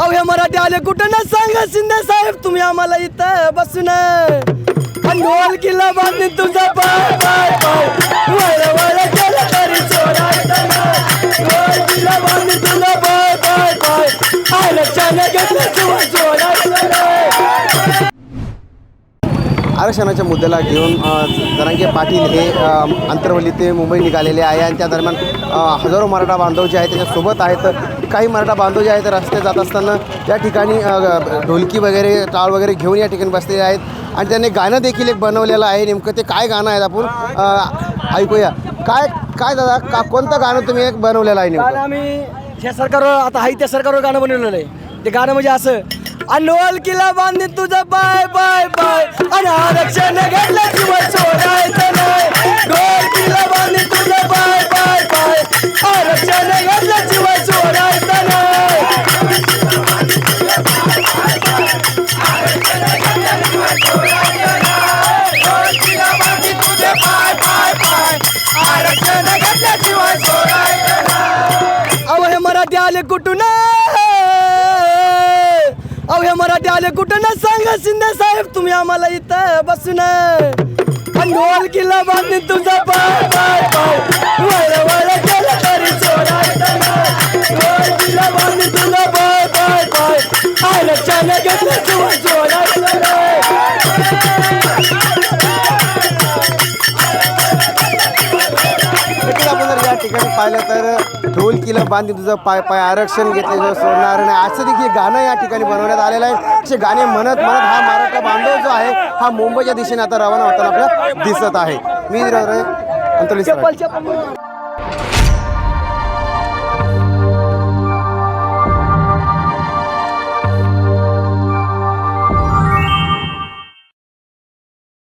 अहो हे मराठी आले कुठं ना सांगा शिंदे साहेब तुम्ही आम्हाला इथं बसून आणि ढोल किल्ला बांधणी तुझा पाय पाय पाय वर वर केलं तरी सोडायचं नाही. ढोल किल्ला बांधणी तुझा पाय पाय पाय आरक्षण घेतलं किंवा सोडायचं नाही. आरक्षणाच्या मुद्द्याला घेऊन अ, जरांगे पाटील हे आंतरवली ते मुंबई निघालेले आहे आणि त्या दरम्यान हजारो मराठा बांधव जे आहेत त्याच्यासोबत आहेत. काही मराठा बांधव जे आहेत रस्ते जात असताना या ठिकाणी ढोलकी वगैरे टाळ वगैरे घेऊन या ठिकाणी बसलेले आहेत. आणि त्यांनी गाणं देखील एक बनवलेलं आहे. नेमकं ते काय गाणं आहे आपण ऐकूया. काय काय दादा का कोणतं गाणं तुम्ही एक बनवलेलं आहे नेमकं? आम्ही ज्या सरकारवर आता आहे त्या सरकारवर गाणं बनवलेलं आहे. ते गाणं म्हणजे असं अनोल किल्ला बांधणी तुझा बाय बाय बाय. आणि आरक्षण घडलं किंवा सोडायचं नाही. ढोल किल्ला बांधणी तुझा बाय बाय बाय. आरक्षण घडलं किंवा सोडायचं नाही. अहो हे मराठी आले कुठून अहो हे मराठी आले कुठून? त्याले कुठं ना सांगा शिंदे साहेब तुम्ही आम्हाला इथं बसून. आणि ढोल किल्ला बांधणी तुझा पाय पाय पाय वळ वळ केलं तरी सोडायचं नाही. किल्ला बांधणी तुझा पाय पाय पाय आरक्षण घेतलं सोडायचं ठिकाणी पाहिलं तर ढोल बांधून तुझं पाय पाय आरक्षण घेतल्याशिवाय सोडणार नाही. असं देखील गाणं या ठिकाणी बनवण्यात आलेलं आहे. असे गाणे म्हणत म्हणत हा मराठा बांधव जो आहे हा मुंबईच्या दिशेने आता रवाना होताना आपल्याला दिसत आहे. मी अंतरली चप्पल चप्पल.